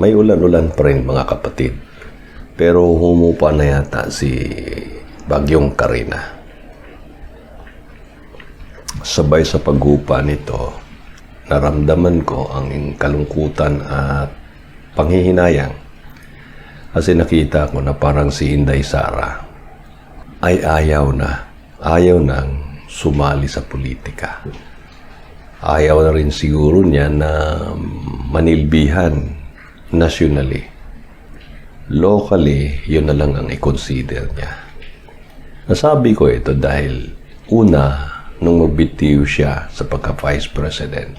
may ulan-ulan pa rin mga kapatid. Pero humupa na yata si Bagyong Karina. Sabay sa paghupa nito, naramdaman ko ang kalungkutan at panghihinayang kasi nakita ko na parang si Inday Sara ay ayaw na, ayaw nang sumali sa politika. Ayaw na rin siguro niya na manilbihan nationally. Locally, yun na lang ang i-consider niya. Nasabi ko ito dahil una, nung magbitiw siya sa pagka-vice president,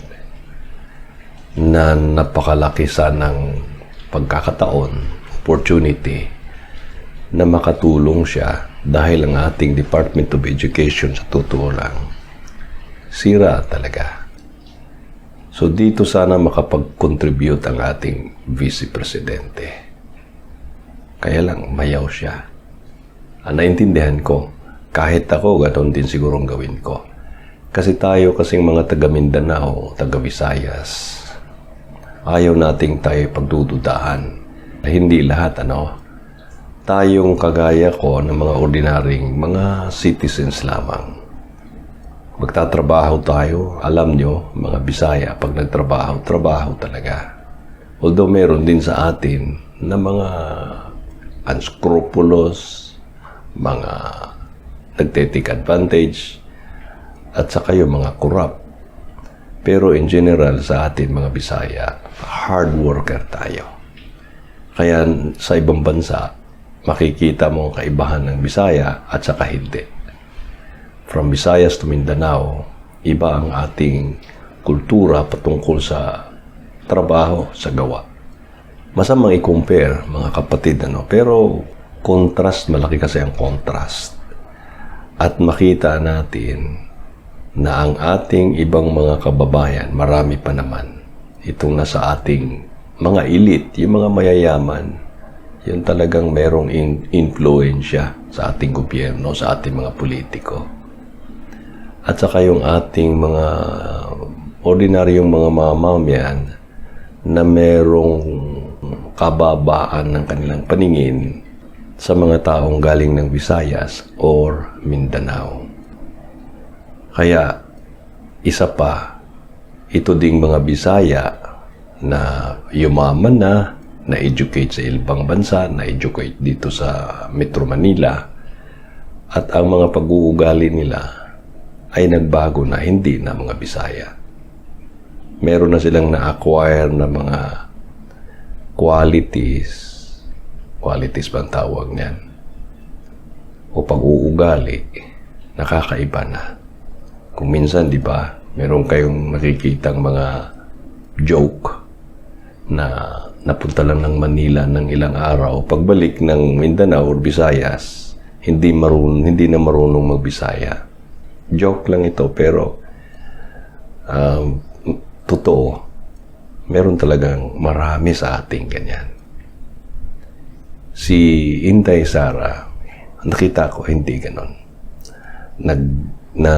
na napakalaki sanang pagkakataon, opportunity, na makatulong siya dahil ang ating Department of Education sa totoo lang, sira talaga. So dito sana makapag-contribute ang ating Vice Presidente. Kaya lang, mayaw siya. Ang naintindihan ko, kahit ako, ganoon din sigurong gawin ko. Kasi tayo kasing mga taga Mindanao, taga Visayas, ayaw nating tayo pagdududahan. Hindi lahat, ano, tayong kagaya ko ng mga ordinaryong mga citizens lamang. Magtatrabaho tayo, alam nyo, mga Bisaya, pag nagtrabaho, trabaho talaga. Although meron din sa atin na mga unscrupulous, mga nagtitake advantage, at saka yung mga corrupt. Pero in general sa atin mga Bisaya, hard worker tayo. Kaya sa ibang bansa, makikita mo ang kaibahan ng Bisaya at saka hindi. From Visayas to Mindanao, iba ang ating kultura patungkol sa trabaho, sa gawa. Masamang i-compare, mga kapatid, ano? pero contrast, malaki kasi ang contrast. At makita natin na ang ating ibang mga kababayan, marami pa naman, itong nasa ating mga elite, yung mga mayayaman, yun talagang merong in- influensya sa ating gobyerno, sa ating mga politiko. At saka yung ating mga ordinaryong mga mamamayan na merong kababaan ng kanilang paningin sa mga taong galing ng Visayas or Mindanao. Kaya isa pa, ito ding mga Bisaya na yumaman na, na-educate sa ibang bansa, na-educate dito sa Metro Manila, at ang mga pag-uugali nila ay nagbago na, hindi na mga Bisaya. Meron na silang na-acquire na mga qualities, qualities ba ang tawag niyan? O pag-uugali, nakakaiba na. Kung minsan, di ba, meron kayong nakikitang mga joke na napunta lang ng Manila ng ilang araw. Pagbalik ng Mindanao or Visayas, hindi marun hindi na marunong magbisaya. Joke lang ito pero um, totoo. Meron talagang marami sa ating ganyan. Si Inday Sara, nakita ko hindi ganon. Nag na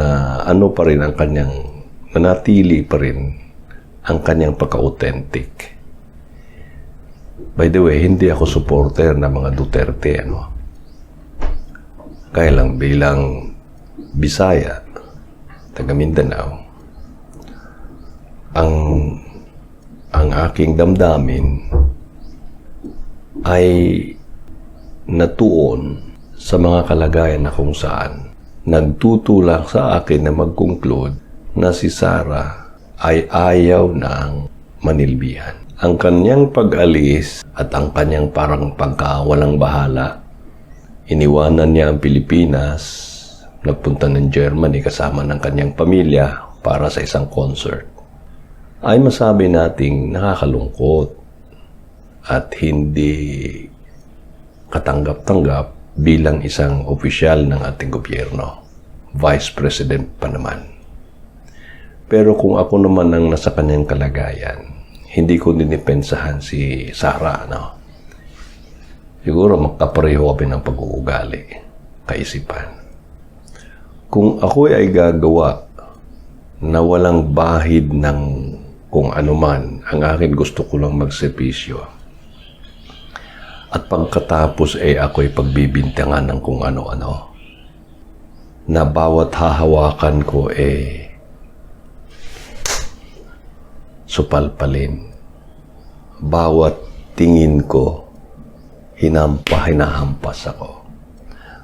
ano pa rin ang kanyang manatili pa rin ang kanyang pagka-authentic. By the way, hindi ako supporter ng mga Duterte, ano. Kaya lang bilang Bisaya, taga Mindanao, ang ang aking damdamin ay natuon sa mga kalagayan na kung saan nagtutulak sa akin na mag-conclude na si Sarah ay ayaw ng manilbihan. Ang kanyang pag-alis at ang kanyang parang pagkawalang bahala, iniwanan niya ang Pilipinas, nagpunta ng Germany kasama ng kanyang pamilya para sa isang concert. Ay masabi nating nakakalungkot at hindi katanggap-tanggap bilang isang opisyal ng ating gobyerno. Vice President pa naman. Pero kung ako naman ang nasa kanyang kalagayan, hindi ko dinipensahan si Sarah, no? Siguro magkapareho kami ng pag-uugali, kaisipan. Kung ako ay gagawa na walang bahid ng kung ano man, ang akin gusto ko lang magservisyo, At pagkatapos ay ako'y pagbibintangan ng kung ano-ano. Na bawat hahawakan ko eh supalpalin. Bawat tingin ko, hinampa, hinahampas ako.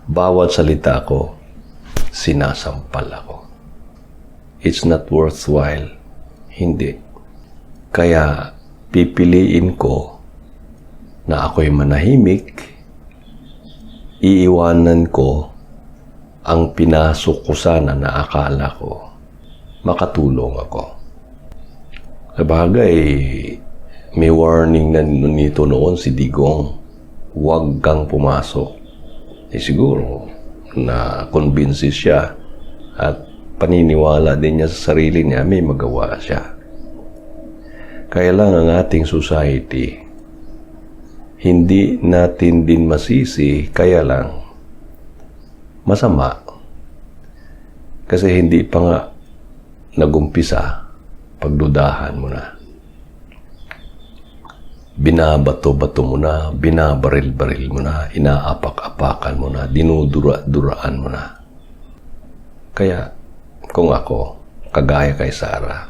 Bawat salita ko, sinasampal ako. It's not worthwhile. Hindi. Kaya pipiliin ko na ako'y manahimik, iiwanan ko ang pinasok ko sana na akala ko makatulong ako. Sa bagay, may warning na nito noon si Digong, huwag kang pumasok. Eh siguro, na convince siya at paniniwala din niya sa sarili niya, may magawa siya. Kaya lang ang ating society, hindi natin din masisi, kaya lang masama. Kasi hindi pa nga nagumpisa, pagdudahan mo na. Binabato-bato mo na, binabaril-baril mo na, inaapak-apakan mo na, dinudura-duraan mo na. Kaya, kung ako, kagaya kay Sarah,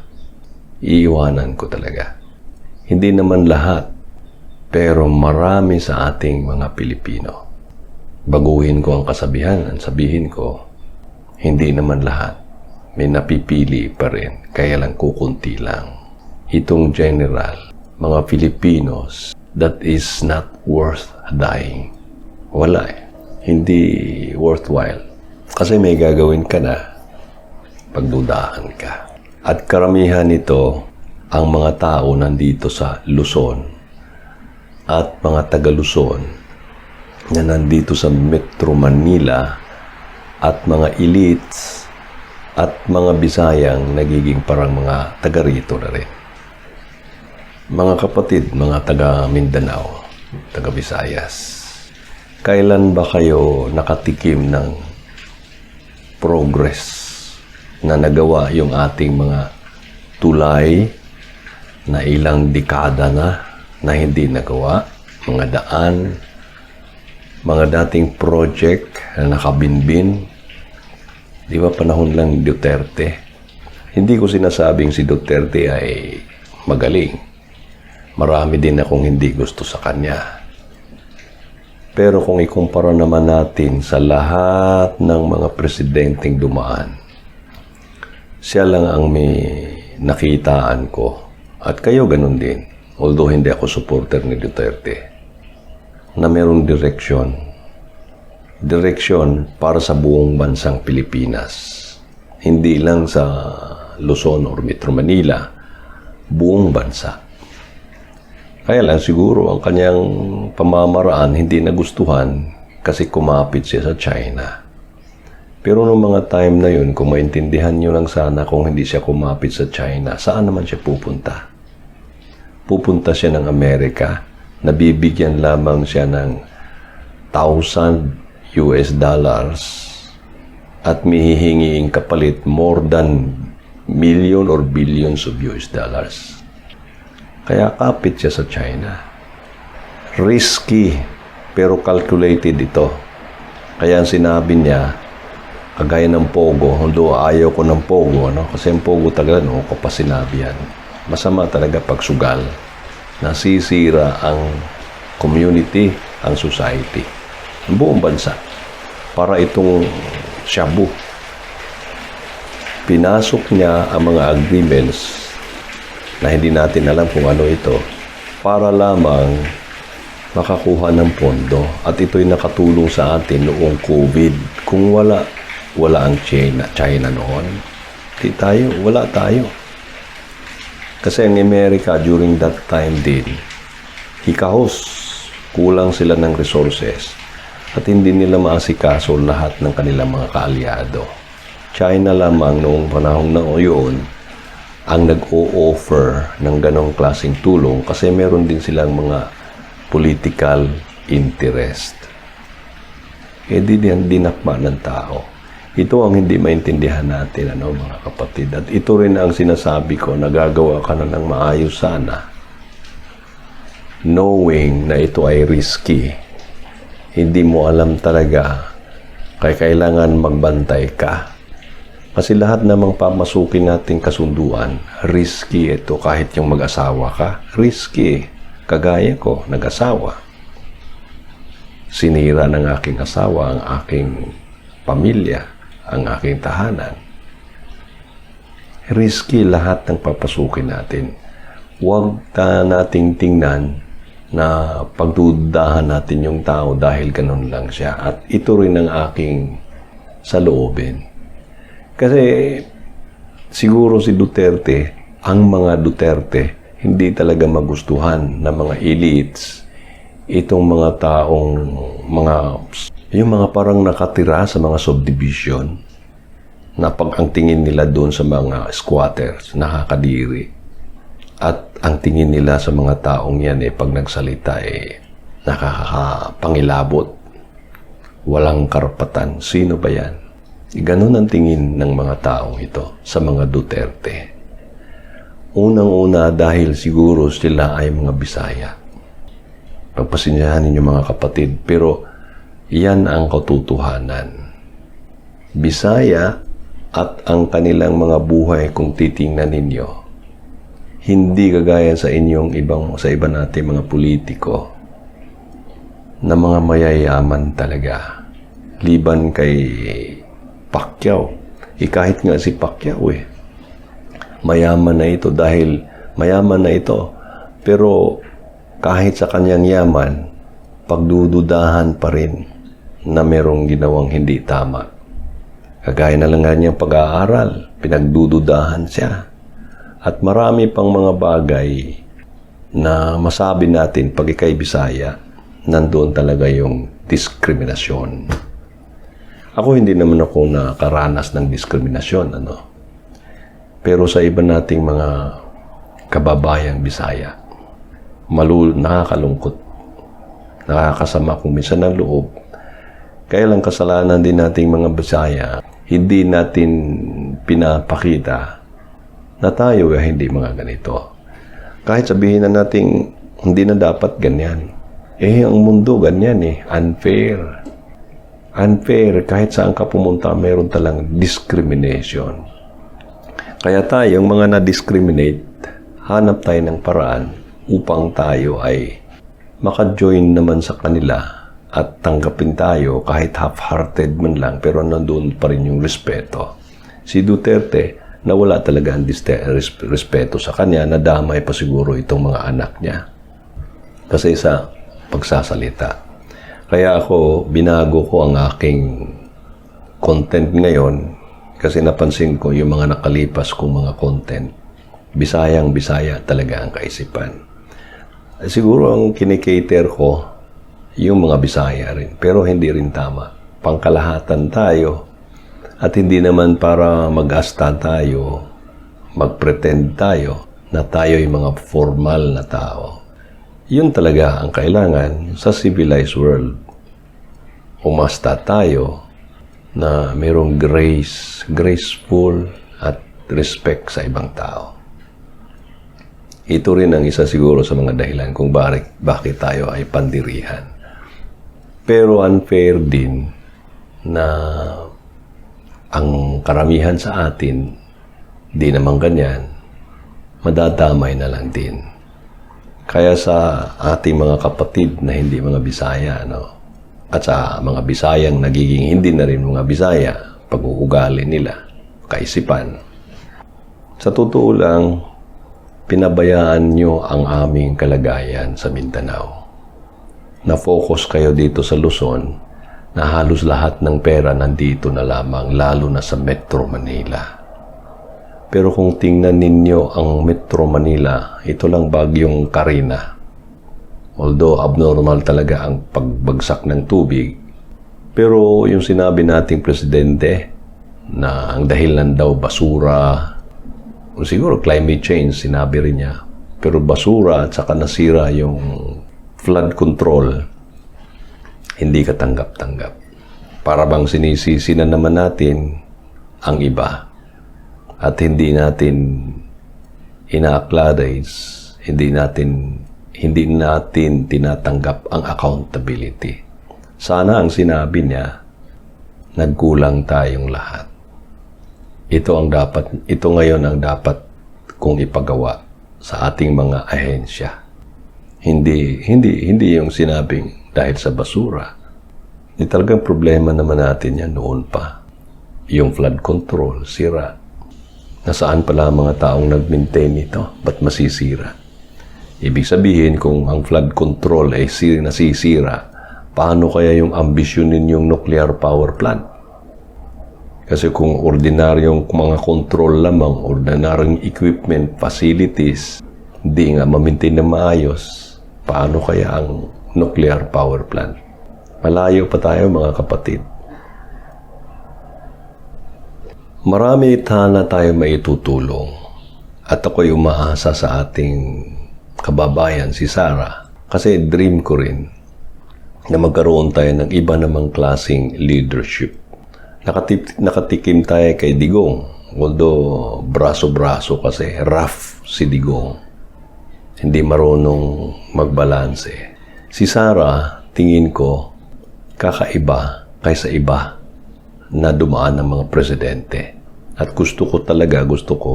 iiwanan ko talaga. Hindi naman lahat, pero marami sa ating mga Pilipino. Baguhin ko ang kasabihan, ang sabihin ko, hindi naman lahat. May napipili pa rin, kaya lang kukunti lang. Itong general, mga Filipinos, that is not worth dying. Wala eh. Hindi worthwhile. Kasi may gagawin ka na, pagdudahan ka. At karamihan nito, ang mga tao nandito sa Luzon at mga taga Luzon na nandito sa Metro Manila at mga elites at mga Bisayang nagiging parang mga taga rito na rin. Mga kapatid, mga taga Mindanao, taga Visayas, kailan ba kayo nakatikim ng progress na nagawa yung ating mga tulay na ilang dekada na na hindi nagawa, mga daan, mga dating project na nakabinbin. Di ba panahon lang Duterte? Hindi ko sinasabing si Duterte ay magaling. Marami din akong hindi gusto sa kanya. Pero kung ikumpara naman natin sa lahat ng mga presidenteng dumaan, siya lang ang may nakitaan ko. At kayo ganun din. Although hindi ako supporter ni Duterte. Na merong direksyon. Direksyon para sa buong bansang Pilipinas. Hindi lang sa Luzon or Metro Manila. Buong bansa. Kaya lang siguro ang kanyang pamamaraan hindi nagustuhan kasi kumapit siya sa China. Pero noong mga time na yun, kung maintindihan nyo lang sana kung hindi siya kumapit sa China, saan naman siya pupunta? Pupunta siya ng Amerika, nabibigyan lamang siya ng 1,000 US dollars at mihihingiing kapalit more than million or billions of US dollars. Kaya kapit siya sa China. Risky, pero calculated ito. Kaya sinabi niya, kagaya ng Pogo, although ayaw ko ng Pogo, ano? kasi ang Pogo talaga, no, ko pa sinabi yan. Masama talaga pag sugal. Nasisira ang community, ang society, ang buong bansa. Para itong shabu. Pinasok niya ang mga agreements na hindi natin alam kung ano ito para lamang makakuha ng pondo at ito'y nakatulong sa atin noong COVID. Kung wala, wala ang China, China noon. Di tayo, wala tayo. Kasi ang Amerika during that time din, hikahos, kulang sila ng resources at hindi nila maasikaso lahat ng kanilang mga kaalyado. China lamang noong panahon na yun ang nag-o-offer ng ganong klaseng tulong kasi meron din silang mga political interest. Eh di din dinakma ng tao. Ito ang hindi maintindihan natin, ano, mga kapatid. At ito rin ang sinasabi ko, nagagawa ka na ng maayos sana. knowing na ito ay risky, hindi mo alam talaga, kaya kailangan magbantay ka. Kasi lahat namang pamasukin nating kasunduan, risky ito kahit yung mag-asawa ka. Risky. Kagaya ko, nag-asawa. Sinira ng aking asawa ang aking pamilya, ang aking tahanan. Risky lahat ng papasukin natin. Huwag ta nating tingnan na pagdudahan natin yung tao dahil ganun lang siya. At ito rin ang aking saloobin. Kasi siguro si Duterte, ang mga Duterte, hindi talaga magustuhan ng mga elites itong mga taong mga yung mga parang nakatira sa mga subdivision na pag ang tingin nila doon sa mga squatters, nakakadiri. At ang tingin nila sa mga taong yan eh, pag nagsalita eh, nakakapangilabot. Walang karapatan. Sino ba yan? Ganon ang tingin ng mga taong ito sa mga Duterte. Unang-una dahil siguro sila ay mga Bisaya. Pagpasinyahan ninyo mga kapatid, pero yan ang katotohanan. Bisaya at ang kanilang mga buhay kung titingnan ninyo, hindi kagaya sa inyong ibang sa iba nating mga politiko na mga mayayaman talaga. Liban kay Pacquiao. Eh, kahit nga si Pacquiao eh. Mayaman na ito dahil mayaman na ito. Pero kahit sa kanyang yaman, pagdududahan pa rin na merong ginawang hindi tama. Kagaya na lang kanyang pag-aaral, pinagdududahan siya. At marami pang mga bagay na masabi natin pag ikay Bisaya, nandoon talaga yung diskriminasyon. Ako hindi naman ako nakaranas ng diskriminasyon, ano. Pero sa iba nating mga kababayang Bisaya, malul nakakalungkot, nakakasama kung minsan ng loob. Kaya lang kasalanan din nating mga Bisaya, hindi natin pinapakita na tayo ay hindi mga ganito. Kahit sabihin na nating hindi na dapat ganyan. Eh, ang mundo ganyan eh. Unfair. Unfair. Kahit saan ka pumunta, meron talang discrimination. Kaya tayong mga na-discriminate, hanap tayo ng paraan upang tayo ay maka-join naman sa kanila at tanggapin tayo kahit half-hearted man lang pero nandun pa rin yung respeto. Si Duterte, nawala talaga ang respeto sa kanya, nadamay pa siguro itong mga anak niya. Kasi sa pagsasalita. Kaya ako, binago ko ang aking content ngayon kasi napansin ko yung mga nakalipas kong mga content. Bisayang Bisaya talaga ang kaisipan. Siguro ang kinikater ko, yung mga Bisaya rin. Pero hindi rin tama. Pangkalahatan tayo. At hindi naman para mag-asta tayo, mag-pretend tayo na tayo yung mga formal na tao. Yun talaga ang kailangan sa civilized world. Umasta tayo na mayroong grace, graceful at respect sa ibang tao. Ito rin ang isa siguro sa mga dahilan kung bakit, bakit tayo ay pandirihan. Pero unfair din na ang karamihan sa atin, di naman ganyan, madadamay na lang din. Kaya sa ating mga kapatid na hindi mga Bisaya, no? at sa mga Bisayang nagiging hindi na rin mga Bisaya, pag-uugali nila, kaisipan. Sa totoo lang, pinabayaan nyo ang aming kalagayan sa Mindanao. Na-focus kayo dito sa Luzon na halos lahat ng pera nandito na lamang, lalo na sa Metro Manila. Pero kung tingnan ninyo ang Metro Manila, ito lang bagyong Karina. Although abnormal talaga ang pagbagsak ng tubig, pero yung sinabi nating presidente na ang dahilan daw basura, siguro climate change, sinabi rin niya. Pero basura at saka nasira yung flood control, hindi katanggap-tanggap. Para bang sinisisi na naman natin ang iba at hindi natin ina-acknowledge, hindi natin hindi natin tinatanggap ang accountability. Sana ang sinabi niya, nagkulang tayong lahat. Ito ang dapat, ito ngayon ang dapat kong ipagawa sa ating mga ahensya. Hindi, hindi, hindi yung sinabing dahil sa basura. Di talagang problema naman natin yan noon pa. Yung flood control, sira. Nasaan pala ang mga taong nag-maintain nito? Ba't masisira? Ibig sabihin, kung ang flood control ay si- nasisira, paano kaya yung ambisyon ninyong nuclear power plant? Kasi kung ordinaryong mga control lamang, ordinaryong equipment, facilities, hindi nga mamintain na maayos, paano kaya ang nuclear power plant? Malayo pa tayo mga kapatid. Marami tana tayo maitutulong at ako'y umaasa sa ating kababayan si Sarah kasi dream ko rin na magkaroon tayo ng iba namang klasing leadership. Nakatip, nakatikim tayo kay Digong. Although braso-braso kasi rough si Digong. Hindi marunong magbalanse. Si Sarah, tingin ko, kakaiba kaysa iba na dumaan ng mga presidente. At gusto ko talaga, gusto ko,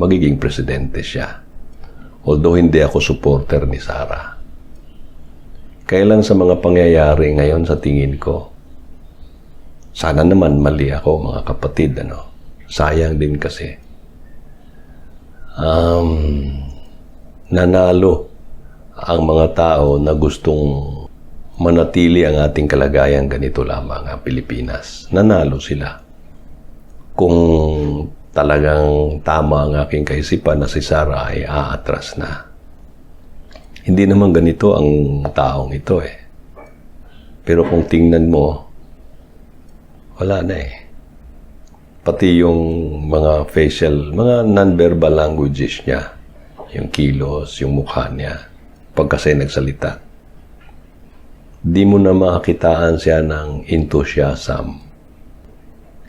magiging presidente siya. Although hindi ako supporter ni Sarah. Kailan sa mga pangyayari ngayon sa tingin ko, sana naman mali ako mga kapatid, ano. Sayang din kasi. Um, nanalo ang mga tao na gustong manatili ang ating kalagayan ganito lamang ang Pilipinas. Nanalo sila. Kung talagang tama ang aking kaisipan na si Sarah ay aatras na. Hindi naman ganito ang taong ito eh. Pero kung tingnan mo, wala na eh. Pati yung mga facial, mga non-verbal languages niya, yung kilos, yung mukha niya, pag kasi nagsalita, di mo na makakitaan siya ng enthusiasm.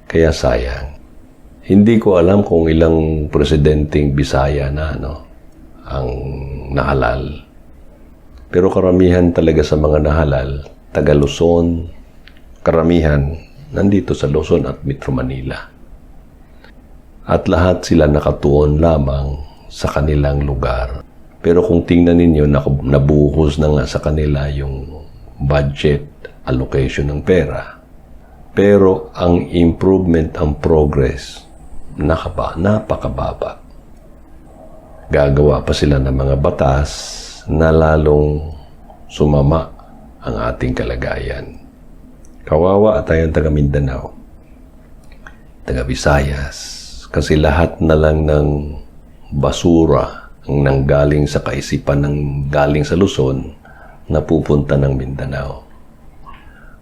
Kaya sayang. Hindi ko alam kung ilang presidenteng Bisaya na ano, ang nahalal. Pero karamihan talaga sa mga nahalal, taga Luzon, karamihan nandito sa Luzon at Metro Manila. At lahat sila nakatuon lamang sa kanilang lugar. Pero kung tingnan ninyo, nabuhos na nga sa kanila yung budget allocation ng pera. Pero ang improvement, ang progress, nakaba, napakababa. Gagawa pa sila ng mga batas na lalong sumama ang ating kalagayan. Kawawa tayong taga Mindanao, taga Visayas, kasi lahat na lang ng basura ang nanggaling sa kaisipan ng galing sa Luzon napupunta ng Mindanao.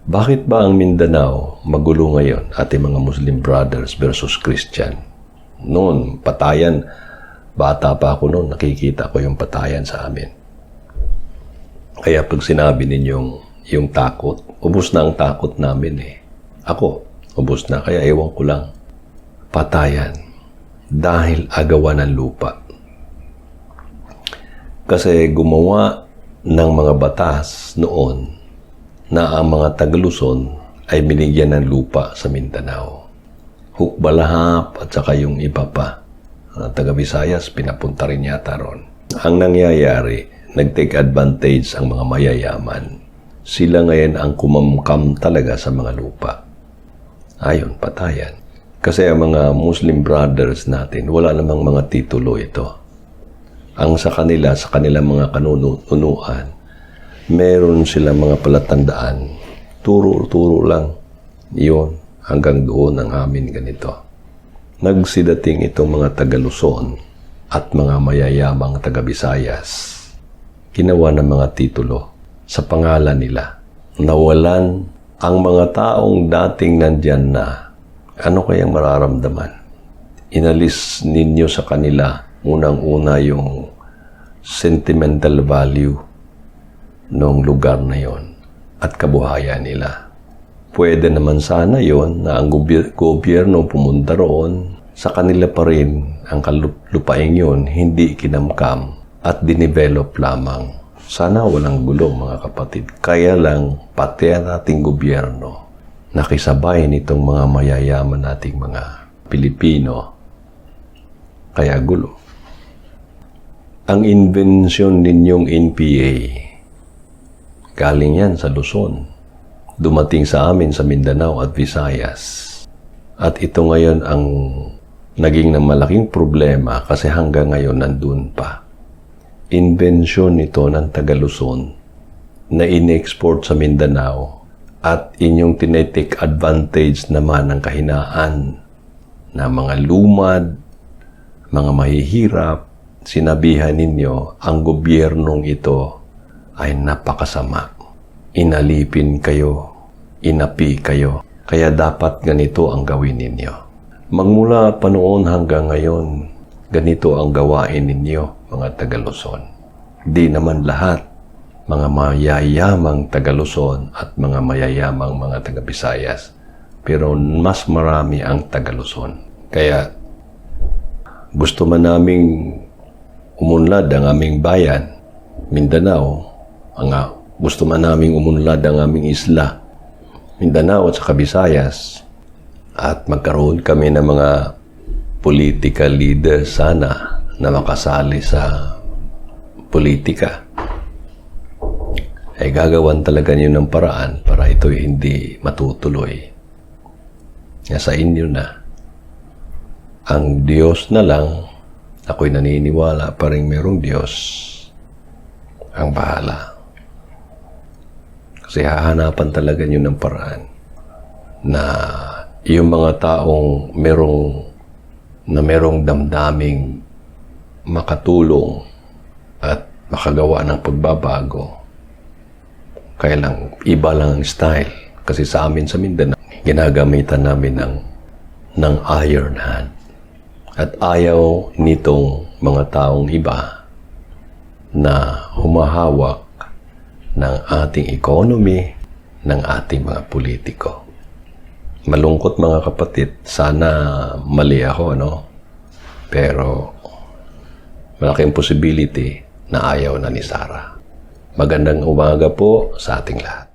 Bakit ba ang Mindanao magulo ngayon, ating mga Muslim brothers versus Christian? Noon, patayan, bata pa ako noon, nakikita ko yung patayan sa amin. Kaya pag sinabi ninyong yung takot, ubos na ang takot namin eh. Ako, ubos na, kaya ewan ko lang. Patayan. Dahil agawan ng lupa. Kasi gumawa ng mga batas noon na ang mga Tagaluson ay binigyan ng lupa sa Mindanao. Hukbalahap at saka yung iba pa. Uh, taga Visayas, pinapunta rin yata ron. Ang nangyayari, nag-take advantage ang mga mayayaman. Sila ngayon ang kumamkam talaga sa mga lupa. Ayon, patayan. Kasi ang mga Muslim brothers natin, wala namang mga titulo ito. Ang sa kanila, sa kanilang mga kanunuan, meron silang mga palatandaan. Turo-turo lang. Iyon, hanggang doon ang amin ganito. Nagsidating itong mga taga-Luzon at mga mayayamang taga-Visayas. Ginawa ng mga titulo sa pangalan nila. Nawalan ang mga taong dating nandyan na. Ano kayang mararamdaman? Inalis ninyo sa kanila unang-una yung sentimental value ng lugar na yon at kabuhayan nila. Pwede naman sana yon na ang goby- gobyerno pumunta roon, sa kanila pa rin ang kalupaing yon hindi kinamkam at dinevelop lamang Sana walang gulo mga kapatid. Kaya lang pati ang ating gobyerno nakisabay nitong mga mayayaman nating mga Pilipino. Kaya gulo. Ang inbensyon ninyong NPA, galing yan sa Luzon. Dumating sa amin sa Mindanao at Visayas. At ito ngayon ang naging na malaking problema kasi hanggang ngayon nandun pa. Inbensyon nito ng taga Luzon na in-export sa Mindanao at inyong tinetik advantage naman ng kahinaan na mga lumad, mga mahihirap, sinabihan ninyo ang gobyernong ito ay napakasama. Inalipin kayo, inapi kayo, kaya dapat ganito ang gawin ninyo. Magmula pa noon hanggang ngayon, ganito ang gawain ninyo, mga taga Luzon. Di naman lahat mga mayayamang taga Luzon at mga mayayamang mga taga Visayas. Pero mas marami ang taga Luzon. Kaya gusto man naming umunlad ang aming bayan, Mindanao, ang gusto man naming umunlad ang aming isla, Mindanao at saka Visayas, at magkaroon kami ng mga political leaders sana na makasali sa politika ay gagawan talaga niyo ng paraan para ito hindi matutuloy. Kaya sa inyo na. Ang Diyos na lang, ako'y naniniwala pa rin merong Diyos ang bahala. Kasi hahanapan talaga niyo ng paraan na yung mga taong merong na merong damdaming makatulong at makagawa ng pagbabago kaya lang, iba lang ang style. Kasi sa amin sa Mindanao, ginagamitan namin ng, ng iron hand. At ayaw nitong mga taong iba na humahawak ng ating economy, ng ating mga politiko. Malungkot mga kapatid, sana mali ako, no? Pero malaking possibility na ayaw na ni Sarah. Magandang umaga po sa ating lahat.